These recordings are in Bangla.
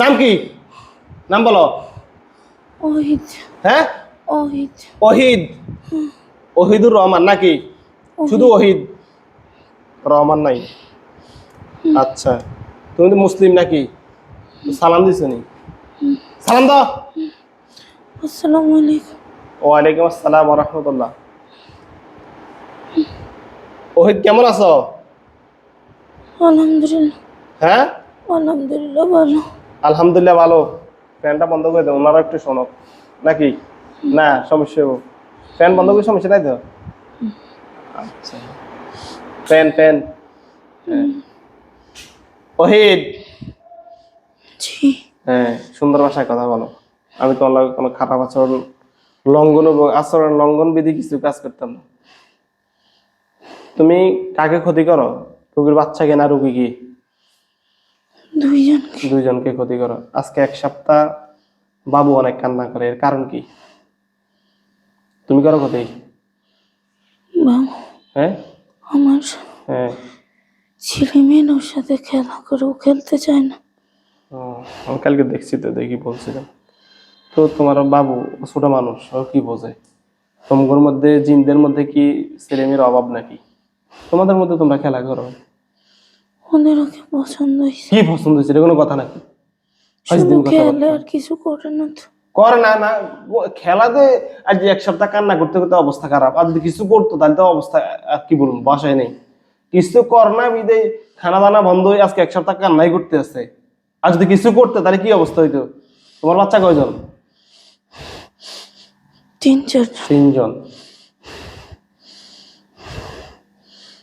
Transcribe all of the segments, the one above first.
নাম কি? নাম বলো। ওহিদ হ্যাঁ? ওহিদ ওহিদ ওহিদুর রহমান নাকি? শুধু ওহিদ রহমান নাই। আচ্ছা। তুমি তো মুসলিম নাকি? সালাম দিছ নি? সালাম দাও। আসসালামু আলাইকুম। ওয়ালাইকুম আসসালাম রহমতুল্লাহ ওহিদ কেমন আছো? আলহামদুলিল্লাহ। হ্যাঁ? আলহামদুলিল্লাহ ভালো। আলহামদুলিল্লাহ ভালো। ফ্যানটা বন্ধ করে দাও ওনারা একটু শোনো। নাকি? না সমস্যা হব ফ্যান বন্ধ করে সমস্যা নাই তো? আচ্ছা। Fan fan. হ্যাঁ। ওহিদ! হ্যাঁ সুন্দর ভাষায় কথা বলো। আমি তোমার লগে কোনো খারাপ আচরণ লঙ্ঘন আচরণ লঙ্ঘন বিধি কিছু কাজ করতাম না। তুমি কাকে ক্ষতি করো? রুগীর বাচ্চাকে না রুগী কি? দুইজন দুইজনকে ক্ষতি করো। আজকে এক সপ্তাহ বাবু অনেক কান্না করে এর কারণ কি? তুমি করো ক্ষতি? হ্যাঁ? আমার হ্যাঁ। ছেলে মেয়ের ওর সাথে খেলা করে ও খেলতে চায় না। আমি কালকে দেখছি তো দেখি বলছিলাম। তো তোমার বাবু ছোট মানুষ ও কি বোঝে? তোমাদের মধ্যে জিনদের মধ্যে কি ছেলেমেয়ের অভাব নাকি? তোমাদের মধ্যে তোমরা খেলা করো। ওদের ওকে পছন্দ হয়েছে। কি পছন্দ হয়েছে? এটা কোনো কথা নাকি? শুধু খেলে আর কিছু করে না তো। করে না না। খেলাতে আজ এক সপ্তাহ কান্না করতে করতে অবস্থা খারাপ। আর যদি কিছু করতো তাহলে তো অবস্থা আর কি বলব বাসায় নেই। কিছু কর না বিদে খানা দানা বন্ধ হয়ে আজকে এক সপ্তাহ কান্নাই করতে আছে। আর যদি কিছু করতে তাহলে কি অবস্থা হইতো? তোমার বাচ্চা কয়জন? তিন চার তিনজন।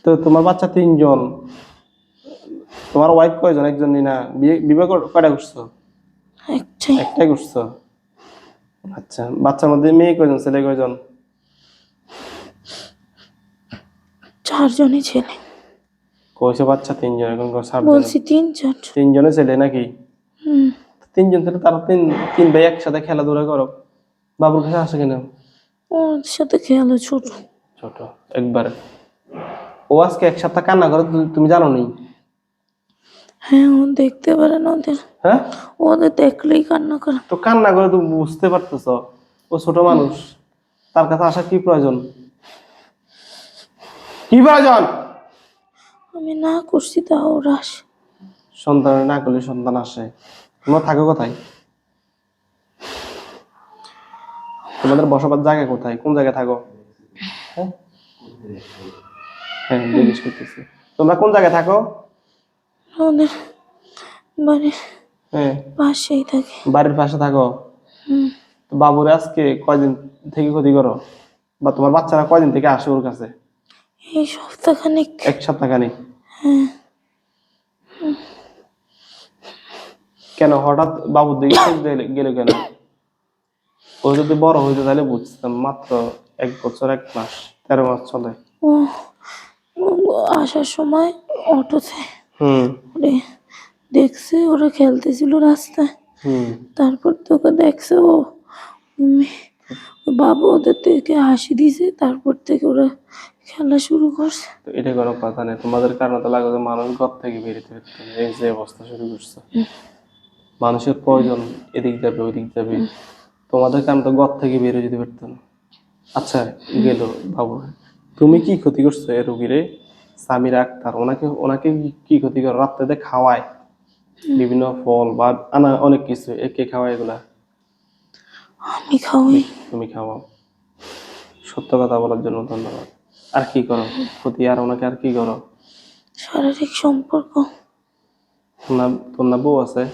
তো তোমার বাচ্চা তিনজন। তোমার ওয়াইফ কয়জন? একজন না বিবাহ কয়টা করছ? একটাই। করছ? আচ্ছা বাচ্চার মধ্যে মেয়ে কয়জন ছেলে কয়জন? চারজনই ছেলে। কইছে বাচ্চা তিনজন এখন। বলছি তিন চার তিনজনে। ছেলে নাকি? তিনজন ছেলে তারা তিন তিন ভাই একসাথে খেলাধুলা করো। বাবুর কাছে আসে কেন? ওর সাথে খেয়ালো ছোট। ছোট একবার। ও আজকে এক সপ্তাহ কান্না করে তুমি জানো নি হ্যাঁ ও দেখতে পারে না ওদের। হ্যাঁ? ওদের দেখলেই কান্না করে। তো কান্না করে তুমি বুঝতে পারতেছ ও ছোট মানুষ। তার কাছে আসা কি প্রয়োজন? কি প্রয়োজন? আমি না করছি তা ওরা আসে সন্তান না করলে সন্তান আসে। তোমরা থাকো কোথায়? তোমাদের বসবাস জায়গা কোথায়? কোন জায়গায় থাকো? হ্যাঁ? হ্যাঁ জিজ্ঞেস করতেছি। তোমরা কোন জায়গায় থাকো? ওদের বাড়ির হ্যাঁ। পাশেই থাকে। বাড়ির পাশে থাকো? হুম। তো বাবুরে আজকে কয়দিন থেকে ক্ষতি করো? বা তোমার বাচ্চারা কয়দিন থেকে আসে ওর কাছে? এই সপ্তাহখানিক। এক সপ্তাহ খানি হ্যাঁ। কেন? হঠাৎ বাবুর দিকে চোখ গেলে- গেল কেন? ও যদি বড় হইতো তাহলে বুঝতাম মাত্র এক বছর এক মাস তেরো মাস চলে। ও ও আসার সময় অটোতে দেখছে ওরা খেলতেছিল রাস্তায়। হুম। তারপর তোকে দেখছে ও উম, ও ওদের থেকে হাসি দিছে তারপর থেকে ওরা খেলা শুরু করছে। তো এটা কোনো কথা নেই। তোমাদের কারণে তো লাগে মানুষ ঘর থেকে বেরোতে পারতো এই যে অবস্থা শুরু করছে। মানুষের প্রয়োজন এদিক যাবে ওইদিক যাবে। তোমাদের কারণে তো ঘর থেকে বেরো যেতে পারতো না। আচ্ছা গেল বাবু। তুমি কি ক্ষতি করছ এ রুগীরে? সামিরা আক্তার ওনাকে ওনাকে কি- ক্ষতি করে? রাত্রেতে খাওয়ায়। বিভিন্ন ফল বা আনা অনেক কিছু। একে খাওয়ায় এগুলা? আমি খাওয়াই। তুমি খাওয়াও। সত্য কথা বলার জন্য ধন্যবাদ। আর কি করো? ক্ষতি আর ওনাকে আর কি করো? শারীরিক সম্পর্ক। না তোর না বউ আছে?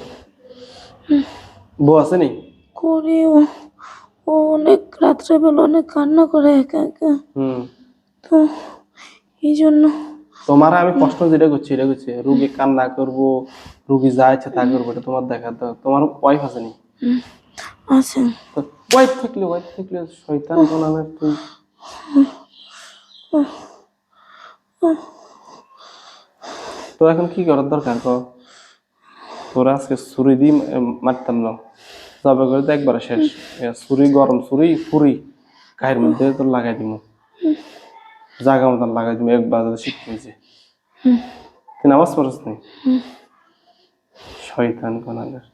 বউ আছে নি? করি ও। ও অনেক রাত্রেবেলা অনেক কান্না করে একা একা। হুম। তো এই জন্য। তোমার আমি প্রশ্ন যেটা করছি এটা করছি। রুগী কান্না করব রুগী যা ইচ্ছে তা করব এটা তোমার দেখা তো তোমার ওয়াইফ আছে নি? আছে। তো ওয়াইফ থাকলে ওয়াইফ থাকলে শয়তান বানাবে তুই তো এখন কি করার দরকার ক? তোরা আজকে ছুরি দিয়ে মারতাম না। জবে করে তো একবারে শেষ। ছুরি গরম ছুরি ফুরি গায়ের মধ্যে তোর লাগাই দিব জাগা মতন লাগাই দিব একবার যদি শিখতে হয়েছে। তুই নামাজ পড়ছ নি? শয়তান কোনাদের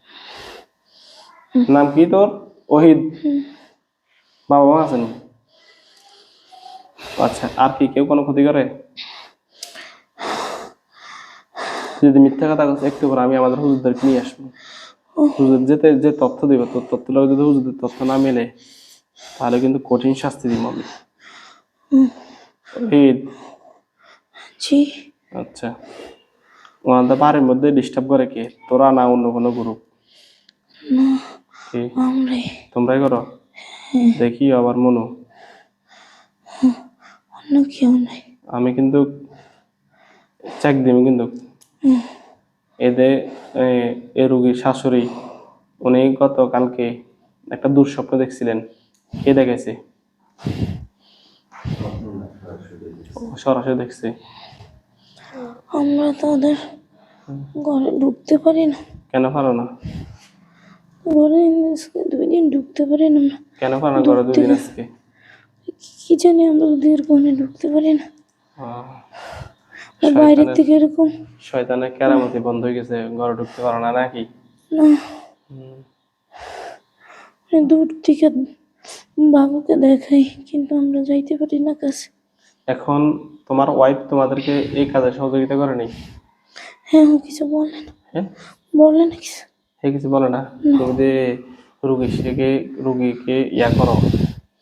নাম কি তোর? ওহিদ। বাবা মা আছেন? আচ্ছা আর কি কেউ কোনো ক্ষতি করে? যদি মিথ্যা কথা বলছিস একটু পরে আমি আমাদের হুজুরদেরকে নিয়ে আসব। হুজুর যেতে যে তথ্য দিবে তোর তথ্য লগে যদি হুজুরদের তথ্য না মেলে তাহলে কিন্তু কঠিন শাস্তি দিব আমি। ওহিদ জি। আচ্ছা। ওনাদের বাড়ির মধ্যে ডিস্টার্ব করে কে? তোরা না অন্য কোনো গ্রুপ তোমরাই করো? দেখি আবার মনু। অন্য কেউ নাই। আমি কিন্তু চেক দিব কিন্তু। এদের এ, রুগীর শাশুড়ি উনি গতকালকে একটা দুঃস্বপ্ন দেখছিলেন। কে দেখেছে? সরাসরি দেখছে। আমরা তাদের ঘরে ঢুকতে পারি না। কেন পারো না? ঘরে আজকে দুই দিন ঢুকতে পারি না আমরা। কেন পারো না ঘরে দুদিন আজকে? কি জানি আমরা ওদের ঘরে ঢুকতে পারি না। বাইরের থেকে এরকম শয়তানের কেরামতি বন্ধ হয়ে গেছে ঘরে ঢুকতে পারো না নাকি? না। দূর থেকে বাবুকে দেখাই কিন্তু আমরা যাইতে পারি না কাছে। এখন তোমার ওয়াইফ তোমাদেরকে এই কাজে সহযোগিতা করে করেনি হ্যাঁ ও কিছু বলে না। হ্যাঁ? বলে না কিছু। সে কিছু বলে না? তুমি যে রুগী থেকে রুগীকে ইয়া করো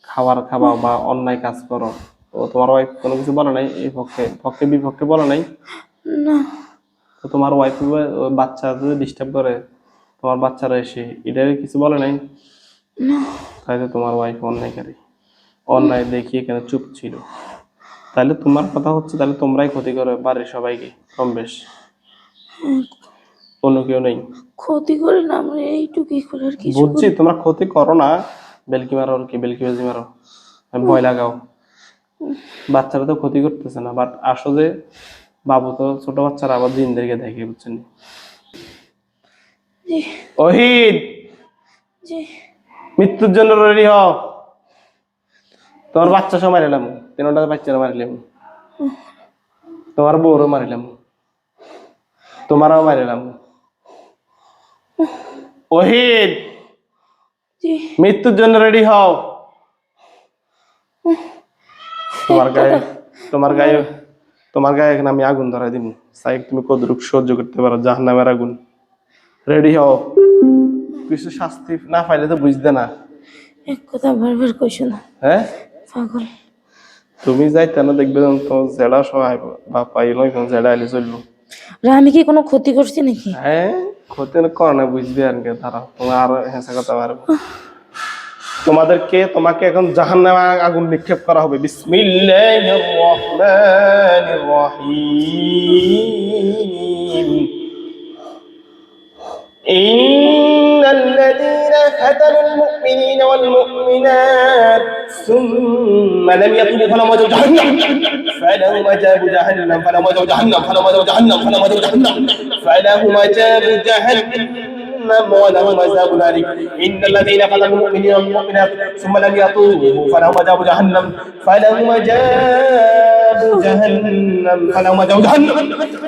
খাবার খাওয়াও বা অন্যায় কাজ করো তো তোমার ওয়াইফ কোনো কিছু বলে নাই? এই পক্ষে পক্ষে বিপক্ষে বলে নাই? না। তো তোমার ওয়াইফ বাচ্চা যদি ডিস্টার্ব করে তোমার বাচ্চারা এসে এটা কিছু বলে নাই? না। তাই তো তোমার ওয়াইফ অন্যায়কারী। অন্যায় দেখিয়ে কেন চুপ ছিল? তাহলে তোমার কথা হচ্ছে তাহলে তোমরাই ক্ষতি করো বাড়ির সবাইকে কম বেশ। অন্য কেউ নেই। ক্ষতি করে না আমরা এইটুকুই করে আর কিছু বুঝছি তোমরা ক্ষতি করো না বেলকি মারো আর কি বেলকি বাজি মারো। ভয় লাগাও। বাচ্চারা তো ক্ষতি করতেছে না বাট আসো যে বাবু তো ছোট বাচ্চারা আবার দিনদেরকে দেখে বুঝছেন ওহিদ মৃত্যুর জন্য রেডি হও। তোমার বাচ্চা সব মারিলাম তিনটা বাচ্চারা মারিলাম। তোমার বউরও মারিলাম। তোমারও মারিলাম। ওহিদ মৃত্যুর জন্য রেডি হও। তোমার গায়ে তোমার গায়ে তোমার গায়ে এখন আমি আগুন ধরাই দিব সাইক তুমি কতটুকু সহ্য করতে পারো? জাহান্নামের আগুন। রেডি হও। কিছু শাস্তি না পাইলে তো বুঝতে না। এক কথা বারবার কইছো না। হ্যাঁ? পাগল। তুমি যাই তেন দেখবে তো জেলা সহায় বা পাইল জেলা এলে চলল আমি কি কোনো ক্ষতি করছি নাকি? হ্যাঁ ক্ষতি করে না বুঝবি আর কে তারা তোমার আর হেঁচা কথা পারব তোমাদেরকে তোমাকে এখন জাহান্নামে আগুন নিক্ষেপ করা হবে। বিসমিল্লাহির রহমানির রহিম। ইন্নাল্লাযীনা ফাতানুল মুমিনিনা ওয়াল মুমিনাত। ثم لم يتوبوا فلهم عذاب جهنم. فلهم عذاب جهنم فلهم عذاب جهنم فلهم عذاب جهنم فلهم عذاب جهنم. فلهم عذاب جهنم ولهم عذاب أليم إن الذين فتنوا المؤمنين والمؤمنات ثم لم يتوبوا فلهم عذاب جهنم. فلهم عذاب جهنم فلهم عذاب جهنم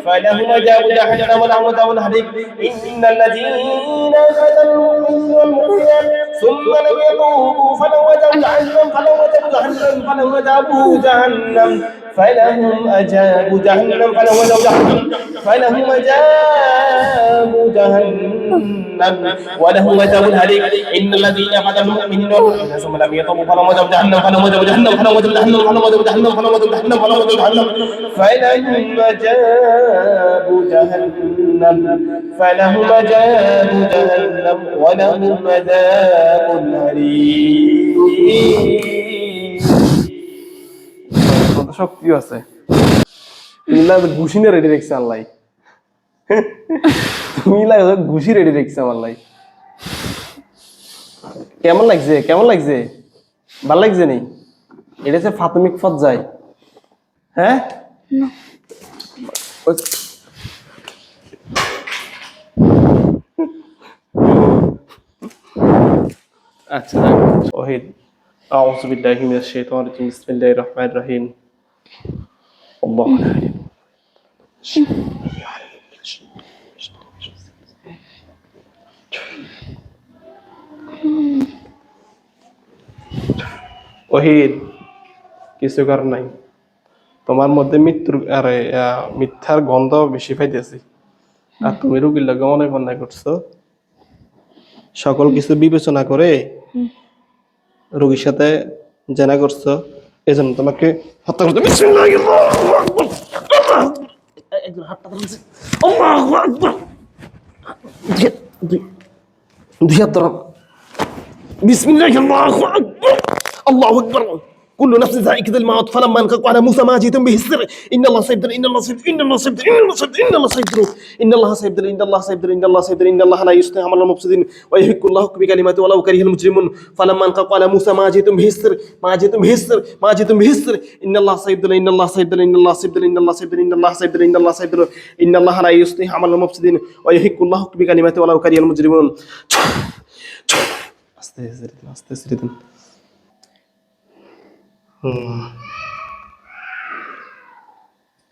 فلهم عذاب جهنم ولهم عذاب الحريق إن الذين فتنوا المؤمنين والمؤمنات ثم لم يتوبوا فلهم عذاب جهنم فلهم عذاب جهنم فلهم عذاب جهنم فلهم عذاب جهنم فلهم عذاب جهنم فلهم عذاب جهنم ولهم عذاب الحريق إن الذين فتنوا المؤمنين والمؤمنات ثم لم يتوبوا فلهم عذاب جهنم فلهم عذاب جهنم فلهم عذاب جهنم فلهم عذاب جهنم فلهم عذاب جهنم فلهم عذاب جهنم فلهم عذاب جهنم فلهم عذاب جهنم ولهم عذاب الحريق শক্তি আছে তুমি লাগে ঘুষিনে রেডি রেখেছে আল্লাহ তুমি লাগে ঘুষি রেডি রেখেছে আমার লাই কেমন লাগছে কেমন লাগছে ভাল লাগছে নি এটা হচ্ছে প্রাথমিক পর্যায় হ্যাঁ ওই- আচ্ছা ওহিদ أعوذ بالله من الشيطان الرجيم بسم الله الرحمن الرحيم الله ওহিদ কিছু কর নাই। তোমার মধ্যে মৃত্যুর আরে মিথ্যার গন্ধ বেশি পাইতেছি। আর তুমি রুগীর লাগে অনেক অন্যায় করছ। সকল কিছু বিবেচনা করে রুগীর সাথে জানা করছ। إذا تمك حط بسم الله الله أكبر. الله أكبر. الله اكبر انت يضرب بسم الله الله أكبر. الله أكبر. আল্লাহু আকবার। كل نفس ذائقة الموت فلما انقضوا على موسى ما جئتم به السر إن الله سيبدل إن الله سيبدل إن الله سيبدل إن الله سيبدل إن الله سيبدل إن الله سيبدل إن الله سيبدل إن الله سيبدل إن الله لا يصلح عمل المفسدين ويهلك الله بكلماته ولو كره المجرمون فلما انقضوا على موسى ما جئتم به السر ما جئتم به السر ما جئتم به السر إن الله سيبدل إن الله سيبدل إن الله سيبدل إن الله سيبدل إن الله سيبدل إن الله سيبدل إن الله لا يصلح عمل المفسدين ويهلك الله بكلماته ولو كره المجرمون আস্তে আস্তে দিন, আস্তে আস্তে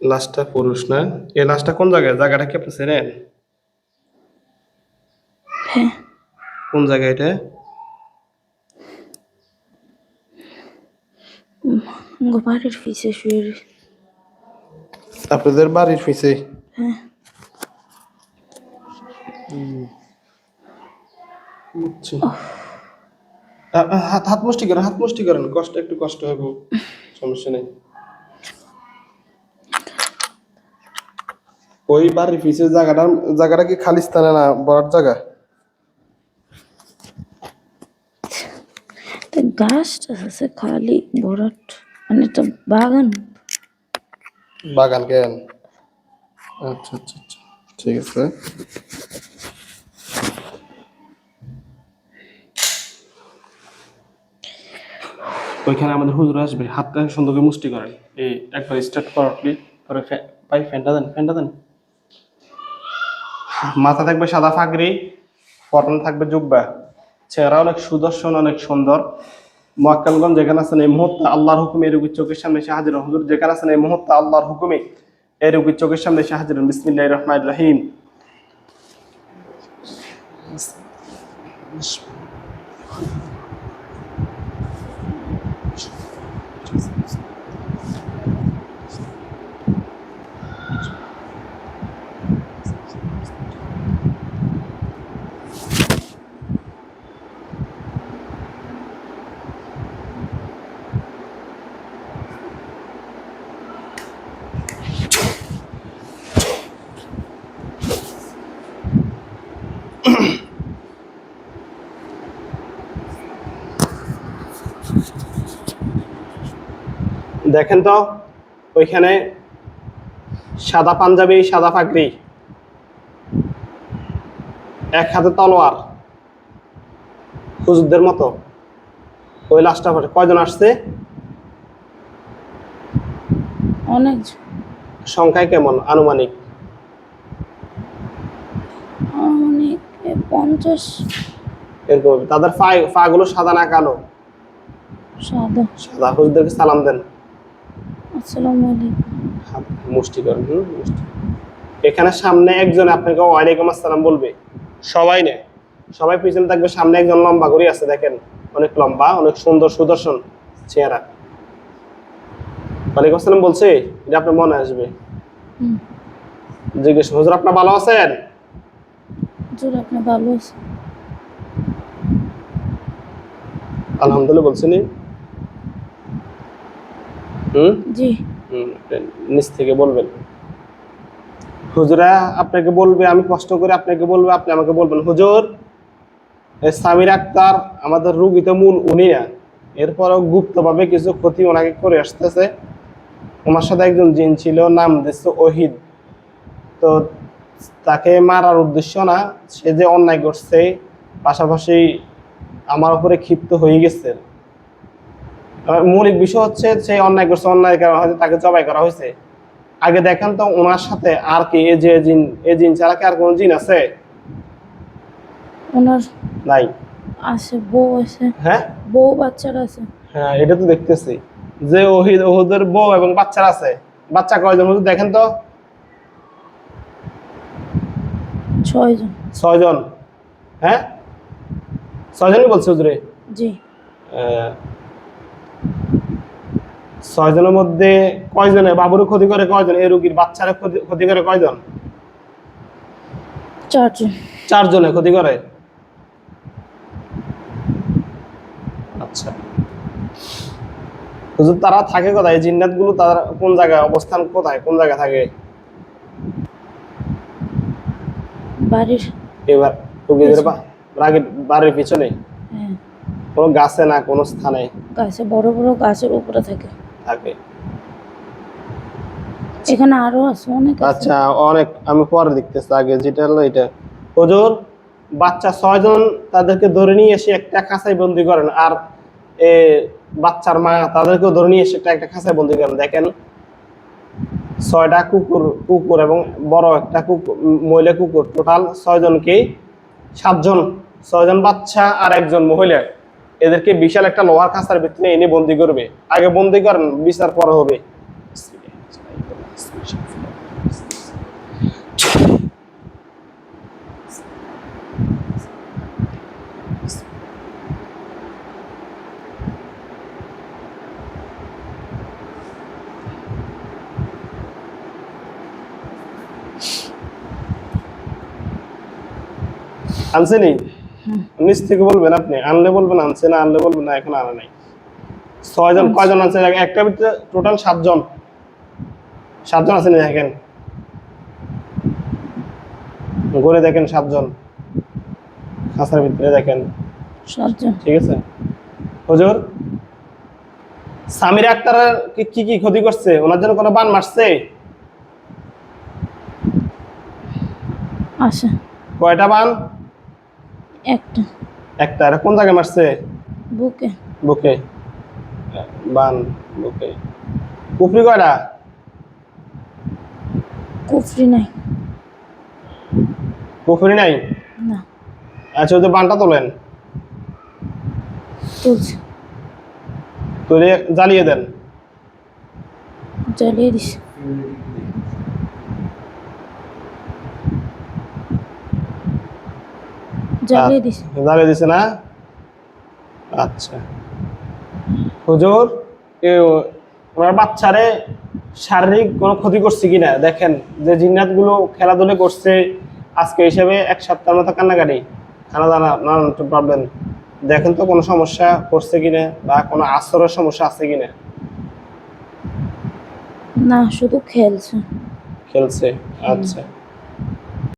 লাশটা পুরুষ না? এই লাশটা কোন জায়গায়? জায়গাটা কি আপনি চেনেন? হ্যাঁ। কোন জায়গায় এটা? বাড়ির পিছে শুয়ে আপনাদের বাড়ির পিছে? হ্যাঁ। বুঝছি। হাত হাত মুষ্টি করেন হাত মুষ্টি করেন কষ্ট একটু কষ্ট হবে সমস্যা নেই। ওই বাড়ির পিছে জায়গাটা জায়গাটা কি খালি স্থানে না বড় জায়গা? গাছটা আছে খালি বড়াট মানে একটা বাগান। বাগান কেন? আচ্ছা আচ্ছা আচ্ছা ঠিক আছে। ওইখানে আমাদের হুজুর আসবে হাতটা সুন্দর মুষ্টি করেন। এই একবার স্টার্ট করলি পরে ভাই, ফ্যানটা দেন ফ্যানটা দেন। মাথা থাকবে সাদা ফাগরি পটন থাকবে জুব্বা। চেহারা অনেক সুদর্শন, অনেক সুন্দর। মোয়াক্কালগঞ্জ যেখানে আছেন, এই মুহূর্তে আল্লাহর হুকুমে রোগীর চোখের সামনে এসে হাজির যেখানে আছেন, এই মুহূর্তে আল্লাহর হুকুমে এই রোগীর চোখের সামনে এসে হাজির Thank. দেখেন তো ওইখানে সাদা পাঞ্জাবি সাদা পাগড়ি এক হাতে তলোয়ার হুজুরদের মতো। ওই লাশটা পরে কয়জন আসছে? অনেক সংখ্যায় কেমন? আনুমানিক? অনেক পঞ্চাশ। এরকম তাদের পা পা গুলো সাদা না কালো? সাদা। সাদা। হুজুরদেরকে সালাম দেন। আসসালামু আলাইকুম। মুষ্টি করেন মুষ্টি। এখানে সামনে একজন আপনাকে ওয়ালাইকুম আসসালাম বলবে। সবাই নেই সবাই পিছনে থাকবে সামনে একজন লম্বা করে আছে দেখেন। অনেক লম্বা অনেক সুন্দর সুদর্শন চেহারা। ওয়ালাইকুম আসসালাম বলছে এটা আপনার মনে আসবে। জিজ্ঞেস হুজুর আপনার ভালো আছেন? হুজুর আপনি ভালো আছেন? আলহামদুলিল্লাহ বলছেন হুম? জি। হুম, নিচ থেকে বলবেন। হুজুরা আপনাকে বলবে আমি কষ্ট করে আপনাকে বলব আপনি আমাকে বলবেন হুজুর সামির আক্তার আমাদের রুগী তো মূল উনি না। এরপরও গুপ্তভাবে কিছু ক্ষতি ওনাকে করে আসতেছে। ওনার সাথে একজন জিন ছিল নাম দিচ্ছে ওহিদ। তো তাকে মারার উদ্দেশ্য না সে যে অন্যায় করছে পাশাপাশি আমার উপরে ক্ষিপ্ত হয়ে গেছে। মৌলিক বিষয় হচ্ছে সেই অন্যায় করছে অন্যায় করা হয়তো তাকে জবাই করা হয়েছে। আগে দেখেন তো ওনার সাথে আর কি এই যে জিন এই জিন ছাড়া কি আর কোন জিন আছে? ওনার নাই। আছে বউ আছে। হ্যাঁ? বউ বাচ্চারা আছে। হ্যাঁ এটা তো দেখতেছি। যে ওহিদ ওহুদের বউ এবং বাচ্চারা আছে। বাচ্চা কয়জন হুজুর দেখেন তো? ছয়জন। ছয়জন। হ্যাঁ? ছয়জনই বলছে হুজুরে? জি। ছয়জনের মধ্যে কয়জনে বাবুরও ক্ষতি করে কয়জন? এই রোগীর বাচ্চারা ক্ষতি করে কয়জন? চারজন। ক্ষতি করে? আচ্ছা। হুজুর তারা থাকে কোথায়? জিন্নাতগুলো তারা কোন জায়গায় অবস্থান কোথায়? কোন জায়গায় থাকে? বাড়ির এবার রোগীদের বাড়ির পিছনে? হ্যাঁ। কোনো গাছে না কোনো স্থানে? গাছে বড় বড় গাছের উপরে থাকে। থাকে এখানে আরও আছে অনেক আচ্ছা অনেক আমি পরে দেখতেছি আগে যেটা হলো এটা। হুজুর বাচ্চা ছয়জন তাদেরকে ধরে নিয়ে এসে একটা খাঁচায় বন্দি করেন আর এ বাচ্চার মা তাদেরকেও ধরে নিয়ে এসে একটা একটা খাঁচায় বন্দি করেন। দেখেন ছয়টা কুকুর কুকুর এবং বড় একটা কুকুর মহিলা কুকুর। টোটাল ছয়জনকে সাতজন ছয়জন বাচ্চা আর একজন মহিলা। এদেরকে বিশাল একটা লোহার খাঁচার ভিতরে এনে বন্দি করবে। আগে বন্দি করেন বিচার পরে হবে। আনছেনি নিচ থেকে বলবেন আপনি আনলে বলবেন আনছে না আনলে বলবেন না এখন আনা নাই। ছয়জন কয়জন আছে একটা ভিতরে টোটাল সাতজন। সাতজন আছেন দেখেন। ঘুরে দেখেন সাতজন। খাঁচার ভিতরে দেখেন। সাতজন। ঠিক আছে? হুজুর সামির আক্তারের কি- কি ক্ষতি করছে? ওনার জন্য কোনো বান মারছে? আছে কয়টা বান? একটা। একটা। আর কোন জায়গায় মারছে? বুকে। বুকে। বান বুকে। কুফরি কয়টা? কুফরি নাই। কুফরি নাই? না। আচ্ছা যে বানটা তোলেন। তুলছে। তুলে জ্বালিয়ে দেন। জ্বালিয়ে দিস জ্বালিয়ে জ্বালিয়ে দিছে। না? আচ্ছা। হুজুর ওনার বাচ্চারে শারীরিক কোনো ক্ষতি করছে কিনা? দেখেন যে জিন্নাতগুলো খেলাধুলা করছে আজকে হিসেবে এক সপ্তাহের মতো কান্নাকাটি। খানা দানা নানান প্রবলেম দেখেন তো কোনো সমস্যা করছে কিনা বা কোনো আসরের সমস্যা আছে কিনা? না শুধু খেলছে। খেলছে আচ্ছা।